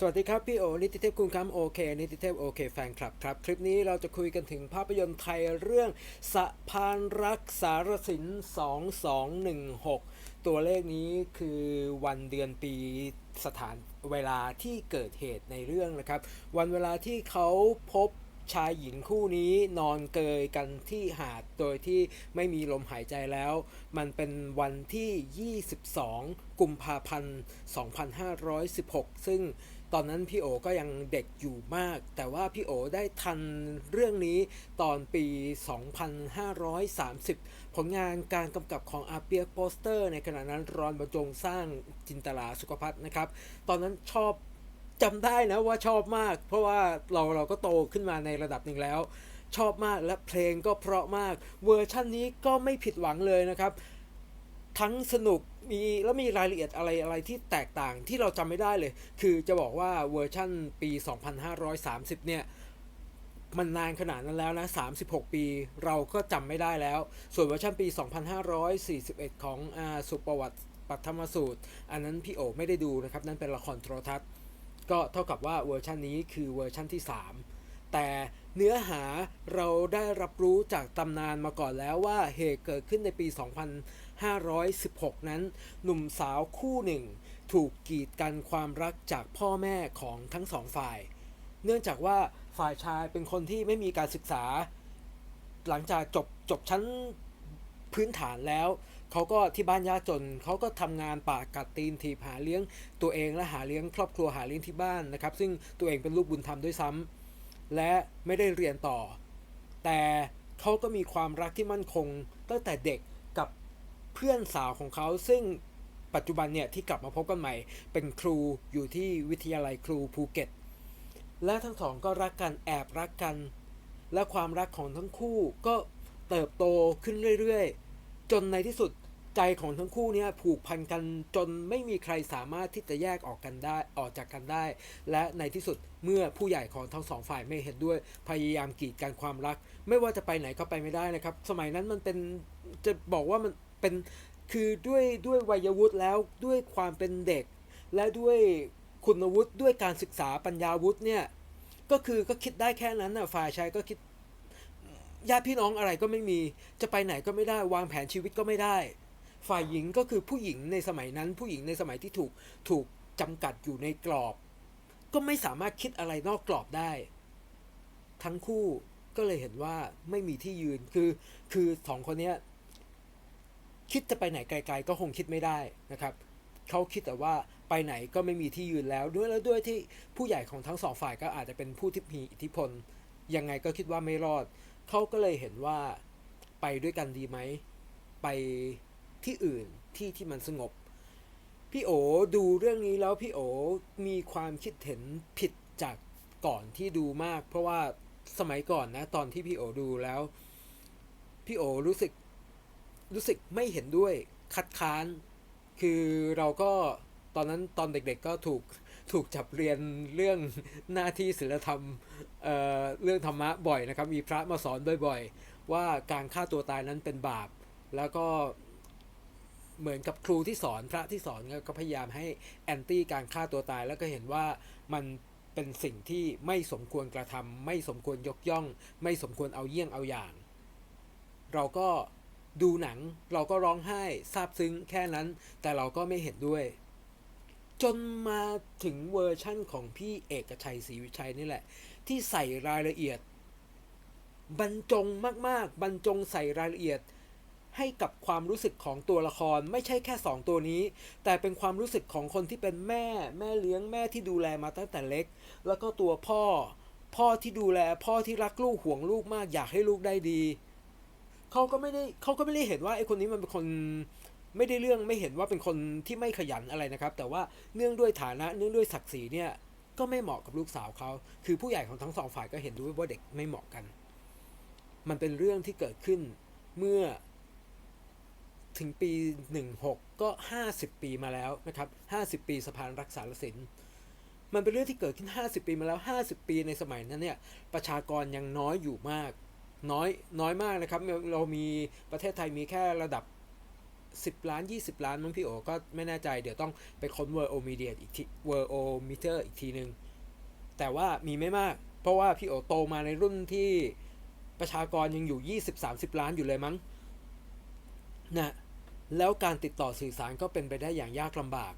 สวัสดีครับ พี่โอนิติเทพคุณคำโอเคนิติเทพโอเคแฟนคลับครับ คลิปนี้เราจะคุยกันถึงภาพยนตร์ไทยเรื่องสะพานรักสารสิน 2216 ตัวเลขนี้คือวันเดือนปีสถานเวลาที่เกิดเหตุในเรื่องนะครับ วันเวลาที่เขาพบชายหญิงคู่นี้นอนเกยกันที่หาดโดยที่ไม่มีลมหายใจแล้ว มันเป็นวันที่ 22 กุมภาพันธ์ 2516 ซึ่ง ตอนนั้นพี่โอก็ยังเด็กอยู่มาก แต่ว่าพี่โอได้ทันเรื่องนี้ตอนปี 2530 ผลงานการกำกับของอาเปียกโปสเตอร์ ในขณะนั้นรอนบรรจงสร้างจินตลาสุขพัฒน์นะครับ ตอนนั้นชอบจำได้นะว่าชอบมาก เพราะว่าเราเราก็โตขึ้นมาในระดับหนึ่งแล้ว ชอบมากและเพลงก็เพราะมาก เวอร์ชั่นนี้ก็ไม่ผิดหวังเลยนะครับ ทั้งสนุกมีแล้วมีรายละเอียดอะไรอะไรที่แตกต่างที่เราจำไม่ได้เลย คือจะบอกว่าเวอร์ชั่นปี 2530 เนี่ย มันนานขนาดนั้นแล้วนะ 36 ปีเราก็จำไม่ได้แล้ว ส่วนเวอร์ชันปี 2541 ของอาสุประวัติปัทมสูตร อันนั้นพี่โอไม่ได้ดูนะครับ นั่นเป็นละครโทรทัศน์ ก็เท่ากับว่าเวอร์ชันนี้คือเวอร์ชันที่ 3 แต่ เนื้อหาเราได้รับรู้จากตำนานมาก่อนแล้วว่าเหตุเกิดขึ้นในปี 2516 นั้น หนุ่มสาวคู่หนึ่ง ถูกกีดกันความรักจากพ่อแม่ของทั้งสองฝ่าย เนื่องจากว่าฝ่ายชายเป็นคนที่ไม่มีการศึกษา หลังจากจบจบชั้นพื้นฐานแล้วเขาก็ที่บ้านยากจนเขาก็ทำงานปากกัดตีนถีบหาเลี้ยงตัวเองและหาเลี้ยงครอบครัวหาเลี้ยงที่บ้านนะครับ ซึ่งตัวเองเป็นลูกบุญธรรมด้วยซ้ำ และไม่ได้เรียนต่อ แต่เขาก็มีความรักที่มั่นคงตั้งแต่เด็กกับเพื่อนสาวของเขาซึ่งปัจจุบันเนี่ยที่กลับมาพบกันใหม่ เป็นครูอยู่ที่วิทยาลัยครูภูเก็ต และทั้งสองก็รักกันแอบรักกัน และความรักของทั้งคู่ก็เติบโตขึ้นเรื่อยๆ จนในที่สุด ใจของทั้งคู่เนี่ยผูกพันกันจนไม่มีใครสามารถที่จะแยกออกกันได้ออกจากกันได้ และในที่สุดเมื่อผู้ใหญ่ของทั้งสองฝ่ายไม่เห็นด้วย พยายามกีดกันความรัก ไม่ว่าจะไปไหนก็ไปไม่ได้นะครับ สมัยนั้นมันเป็นจะบอกว่ามันเป็นคือด้วยด้วยวัยวุฒิแล้วด้วยความเป็นเด็ก และด้วยคุณวุฒิด้วยการศึกษาปัญญาวุฒิเนี่ยก็คือก็คิดได้แค่นั้นน่ะฝ่ายชายก็คิดญาติพี่น้องอะไรก็ไม่มี จะไปไหนก็ไม่ได้ วางแผนชีวิตก็ไม่ได้ ฝ่ายหญิงก็คือผู้หญิงในสมัยนั้น ผู้หญิงในสมัยที่ถูกถูกจำกัดอยู่ในกรอบ ก็ไม่สามารถคิดอะไรนอกกรอบได้ ทั้งคู่ก็เลยเห็นว่าไม่มีที่ยืนคือคือสองคนเนี้ยคิดจะไปไหนไกล ๆ ก็คงคิดไม่ได้นะครับเขาคิดแต่ว่าไปไหนก็ไม่มีที่ยืนแล้วด้วยแล้วด้วยที่ผู้ใหญ่ของทั้งสองฝ่ายก็อาจจะเป็นผู้ที่มีอิทธิพลยังไงก็คิดว่าไม่รอด เขาก็เลยเห็นว่าไปด้วยกันดีไหม ไป ที่อื่นที่ที่มันสงบ พี่โอดูเรื่องนี้แล้วพี่โอมีความคิดเห็นผิดจากก่อนที่ดูมาก เพราะว่าสมัยก่อนนะ ตอนที่พี่โอดูแล้ว พี่โอรู้สึกรู้สึกไม่เห็นด้วยคัดค้าน คือเราก็ตอนนั้นตอนเด็กๆก็ถูกถูกจับเรียนเรื่องหน้าที่ศีลธรรมเอ่อเรื่องธรรมะบ่อยนะครับ มีพระมาสอนบ่อย ๆ ว่าการฆ่าตัวตายนั้นเป็นบาป แล้วก็ เหมือนกับครูที่สอนพระที่สอนก็พยายามให้แอนตี้การฆ่าตัวตาย แล้วก็เห็นว่ามันเป็นสิ่งที่ไม่สมควรกระทำไม่สมควรยกย่อง ไม่สมควรเอาเยี่ยงเอาอย่าง เราก็ดูหนังเราก็ร้องไห้ซาบซึ้งแค่นั้น แต่เราก็ไม่เห็นด้วย จนมาถึงเวอร์ชั่นของพี่เอกชัยศรีวิชัยนี่แหละ ที่ใส่รายละเอียด บรรจงมากๆ บรรจงใส่รายละเอียด ให้กับความรู้สึกของตัวละครไม่ใช่แค่สองตัวนี้ แต่เป็นความรู้สึกของคนที่เป็นแม่ แม่เลี้ยงแม่ที่ดูแลมาตั้งแต่เล็ก แล้วก็ตัวพ่อ พ่อที่ดูแล พ่อที่รักลูกห่วงลูกมากอยากให้ลูกได้ดีเขาก็ไม่ได้เขาก็ไม่ได้เห็นว่าไอ้คนนี้มันเป็นคนไม่ได้เรื่องไม่เห็นว่าเป็นคนที่ไม่ขยันอะไรนะครับ แต่ว่าเนื่องด้วยฐานะเนื่องด้วยศักดิ์ศรีเนี่ยก็ไม่เหมาะกับลูกสาวเขาคือผู้ใหญ่ของทั้งสองฝ่ายก็เห็นด้วยว่าเด็กไม่เหมาะกัน มันเป็นเรื่องที่เกิดขึ้นเมื่อ ถึงปี 16 ก็ 50 ปีมาแล้วนะครับ 50 ปีสะพานรักษาศิลป์มันเป็นเรื่องที่เกิดขึ้น 50 ปีมาแล้ว 50 ปีในสมัยนั้นเนี่ยประชากรยังน้อยอยู่มาก น้อยน้อยมากนะครับ เรามีประเทศไทยมีแค่ระดับ 10 ล้าน 20 ล้านมั้งพี่โอก็ไม่แน่ใจเดี๋ยวต้องไปค้น World Media อีกที World Meter อีกทีนึง แต่ว่ามีไม่มาก เพราะว่าพี่โอโตมาในรุ่นที่ประชากรยังอยู่ 20-30 ล้านอยู่เลยมั้งนะ แล้วการติดต่อสื่อสารก็เป็นไปได้อย่างยากลำบาก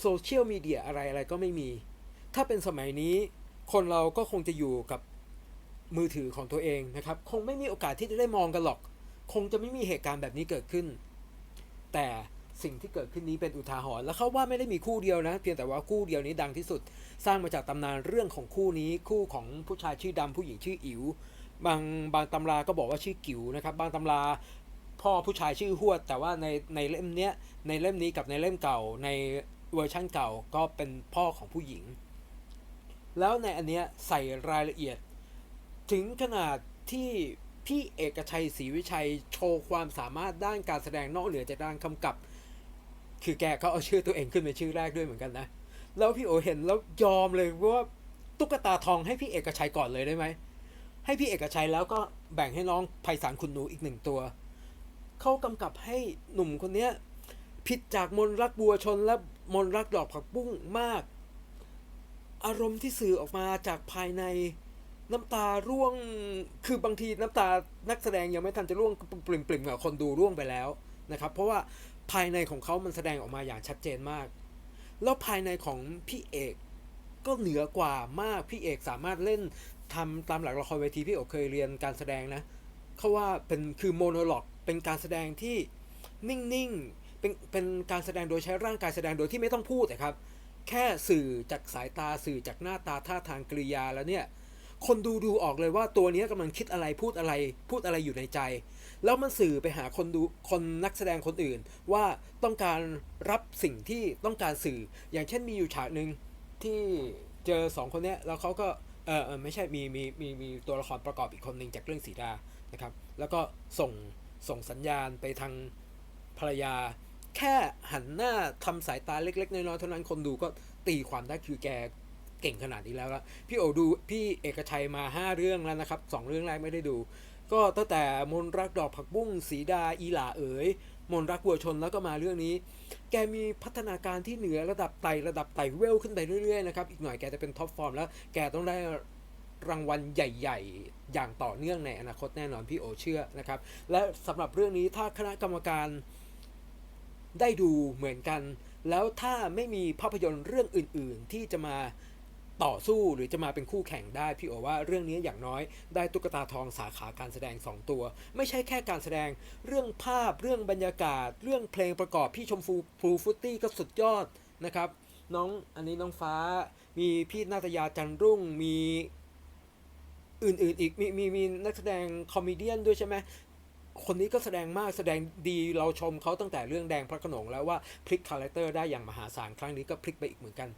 โซเชียลมีเดียอะไรอะไรก็ไม่มี ถ้าเป็นสมัยนี้ คนเราก็คงจะอยู่กับมือถือของตัวเองนะครับ คงไม่มีโอกาสที่จะได้มองกันหรอก คงจะไม่มีเหตุการณ์แบบนี้เกิดขึ้น แต่สิ่งที่เกิดขึ้นนี้เป็นอุทาหรณ์ แล้วเขาว่าไม่ได้มีคู่เดียวนะ เพียงแต่ว่าคู่เดียวนี้ดังที่สุด สร้างมาจากตำนานเรื่องของคู่นี้ คู่ของผู้ชายชื่อดำผู้หญิงชื่ออิ๋ว บางบางตำราก็บอกว่าชื่อกิ๋วนะครับ บางตำรา พ่อผู้ชายชื่อหวด แต่ว่าในในเล่มเนี้ยในเล่มนี้กับในเล่มเก่าในเวอร์ชั่นเก่าก็เป็นพ่อของผู้หญิง แล้วในอันเนี้ยใส่รายละเอียด ถึงขนาดที่พี่เอกชัยศรีวิชัยโชว์ความสามารถด้านการแสดงนอกเหนือจากด้านกำกับ คือแกก็เอาชื่อตัวเองขึ้นเป็นชื่อแรกด้วยเหมือนกันนะ แล้วพี่โอเห็นแล้วยอมเลยว่าตุ๊กตาทองให้พี่เอกชัยก่อนเลยได้ไหมให้พี่เอกชัยแล้วก็แบ่งให้น้องไพศาลคุณหนูอีกหนึ่งตัว เขากำกับให้หนุ่มคนเนี้ยผิดจากมนรักบัวชนและมนรักดอกผักบุ้งมาก อารมณ์ที่สื่อออกมาจากภายในน้ำตาร่วงคือบางทีน้ำตานักแสดงยังไม่ทันจะร่วงปริมปริมๆกับคนดูร่วงไปแล้วนะครับ เพราะว่าภายในของเขามันแสดงออกมาอย่างชัดเจนมาก แล้วภายในของพี่เอกก็เหนือกว่ามากพี่เอกสามารถเล่นทำตามหลักละครเวทีพี่เอกเคยเรียนการแสดงนะเขาว่าเป็นคือโมโนโลกเป็นการแสดงที่นิ่งๆ เป็นเป็นการแสดงโดยใช้ร่างกายแสดงโดยที่ไม่ต้องพูดนะครับ แค่สื่อจากสายตาสื่อจากหน้าตาท่าทางกริยาแล้วเนี่ยคนดูดูออกเลยว่าตัวนี้ยกำลังคิดอะไรพูดอะไร พูดอะไรอยู่ในใจ แล้วมันสื่อไปหาคนดูคนนักแสดงคนอื่น ว่าต้องการรับสิ่งที่ต้องการสื่อ อย่างเช่นมีอยู่ฉากหนึ่งที่เจอสองคนเนี้ยแล้วเขาก็เออเออไม่ใช่มีมีมีมีตัวละครประกอบอีกคนหนึ่งจากเรื่องสีดานะครับ แล้วก็ส่ง ส่งสัญญาณไปทางภรรยา แค่หันหน้าทำสายตาเล็ก ๆ น้อยๆเท่านั้นคนดูก็ตีความได้คือแกเก่งขนาดนี้แล้วละพี่โอดูพี่เอกชัยมา 5 เรื่องแล้วนะครับสองเรื่องแรกไม่ได้ดู ก็ตั้งแต่มนรักดอกผักบุ้งสีดาอีหลาเอ๋ยมนรักวัวชนแล้วก็มาเรื่องนี้ แกมีพัฒนาการที่เหนือระดับไต่ระดับไต่เวลขึ้นไปเรื่อยๆนะครับ อีกหน่อยแกจะเป็นท็อปฟอร์มแล้ว แกต้องได้ รางวัลใหญ่ ๆ อย่างต่อเนื่องในอนาคตแน่นอนพี่โอเชื่อนะครับ และสำหรับเรื่องนี้ถ้าคณะกรรมการได้ดูเหมือนกัน แล้วถ้าไม่มีภาพยนตร์เรื่องอื่น ๆ ที่จะมาต่อสู้หรือจะมาเป็นคู่แข่งได้ พี่โอว่าเรื่องนี้อย่างน้อยได้ตุ๊กตาทองสาขาการแสดง 2 ตัว ไม่ใช่แค่การแสดงเรื่องภาพเรื่องบรรยากาศ เรื่องเพลงประกอบพี่ชมฟูฟูฟุตตี้ก็สุดยอดนะครับ น้องอันนี้น้องฟ้า มีพี่นาตยาจันรุ่งมี อื่นๆอีกมีมีมีนักแสดงคอมเมเดียนด้วยใช่ไหมคนนี้ก็แสดงมากแสดงดีเราชมเขาตั้งแต่เรื่องแดงพระขนงแล้วว่าพลิกคาแรคเตอร์ได้อย่างมหาศาลครั้งนี้ก็พลิกไปอีกเหมือนกัน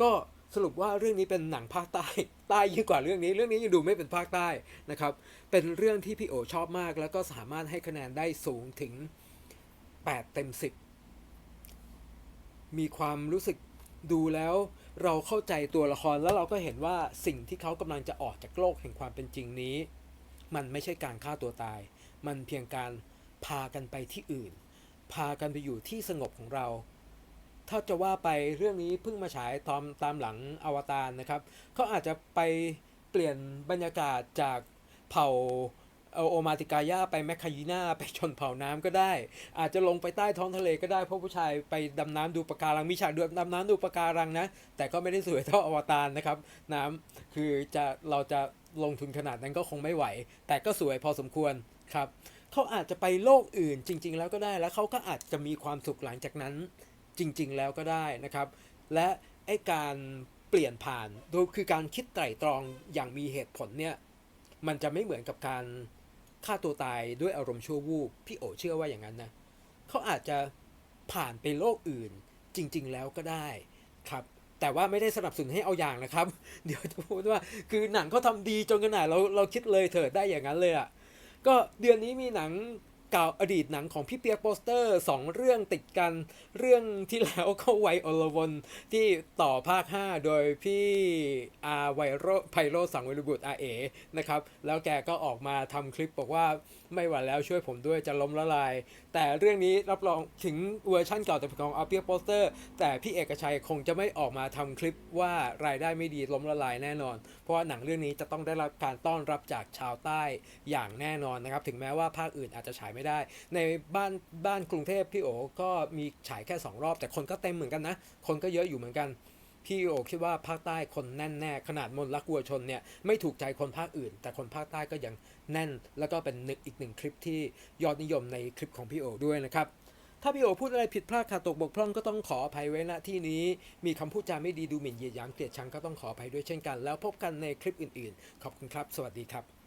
ก็สรุปว่าเรื่องนี้เป็นหนังภาคใต้ใต้ยิ่งกว่าเรื่องนี้ เรื่องนี้ยังดูไม่เป็นภาคใต้นะครับ เป็นเรื่องที่พี่โอชอบมาก แล้วก็สามารถให้คะแนนได้สูงถึง 8 เต็ม 10 มีความรู้สึกดูแล้ว เราเข้าใจตัวละครแล้วเราก็เห็นว่าสิ่งที่เขากำลังจะออกจากโลกแห่งความเป็นจริงนี้ มันไม่ใช่การฆ่าตัวตาย มันเพียงการพากันไปที่อื่น พากันไปอยู่ที่สงบของเรา ถ้าจะว่าไปเรื่องนี้เพิ่งมาฉายตามตามหลังอวตารนะครับเขาอาจจะไปเปลี่ยนบรรยากาศจากเผ่า เอาโอมาติกายาไปแมคคายีนาไปชนเผ่าน้ำก็ได้ อาจจะลงไปใต้ท้องทะเลก็ได้เพราะผู้ชายไปดำน้ำดูปะการังมีฉากดำน้ำดูปะการังนะ แต่ก็ไม่ได้สวยเท่าอวตารนะครับ น้ำคือจะเราจะลงทุนขนาดนั้นก็คงไม่ไหว แต่ก็สวยพอสมควรครับเขาอาจจะไปโลกอื่นจริง ๆ แล้วก็ได้แล้วเขาก็อาจจะมีความสุขหลังจากนั้นจริง ๆ แล้วก็ได้นะครับ และไอการเปลี่ยนผ่านโดยคือการคิดไตร่ตรองอย่างมีเหตุผลเนี่ยมันจะไม่เหมือนกับการ ฆ่าตัวตายด้วยอารมณ์ชั่ววูบพี่โอเชื่อว่าอย่างนั้นนะเขาอาจจะผ่านไปโลกอื่นจริง ๆ แล้วก็ได้ครับแต่ว่าไม่ได้สนับสนุนให้เอาอย่างนะครับ เดี๋ยวจะพูดว่าคือหนังเขาทำดีจนขนาดเราเราคิดเลยเถิดได้อย่างนั้นเลยอะ่ะก็เดือนนี้มีหนัง กล่าวอดีตหนังของพี่เปียกโปสเตอร์สองเรื่องติดกันเรื่องที่แล้วก็ไวโอลวนที่ต่อภาค 5 โดยพี่อาไวโรไพโรสังเวรบุตรอาเอนะครับ แล้วแกก็ออกมาทำคลิปบอกว่าไม่ไหวแล้วช่วยผมด้วยจะล้มละลาย แต่เรื่องนี้รับรองถึงเวอร์ชั่นเก่าแต่ของอาเปียกโปสเตอร์ แต่พี่เอกชัยคงจะไม่ออกมาทำคลิปว่ารายได้ไม่ดีล้มละลายแน่นอน เพราะว่าหนังเรื่องนี้จะต้องได้รับการต้อนรับจากชาวใต้อย่างแน่นอนนะครับ ถึงแม้ว่าภาคอื่นอาจจะฉายไม่ได้ ในบ้านบ้านกรุงเทพพี่โอก็มีฉายแค่ 2 รอบแต่คนก็เต็มเหมือนกันนะ คนก็เยอะอยู่เหมือนกัน พี่โอคิดว่าภาคใต้คนแน่นแน่ขนาดมนต์รักวัวชนเนี่ยไม่ถูกใจคนภาคอื่น แต่คนภาคใต้ก็ยังแน่น แล้วก็เป็นหนึ่งอีกหนึ่งคลิปที่ยอดนิยมในคลิปของพี่โอด้วยนะครับถ้าพี่โอพูดอะไรผิดพลาดขาดตกบกพร่องก็ต้องขออภัยไว้ณที่นี้ มีคำพูดจาไม่ดีดูหมิ่นเหยียดหยามเกลียดชังก็ต้องขออภัยด้วยเช่นกัน แล้วพบกันในคลิปอื่นๆ ขอบคุณครับ สวัสดีครับ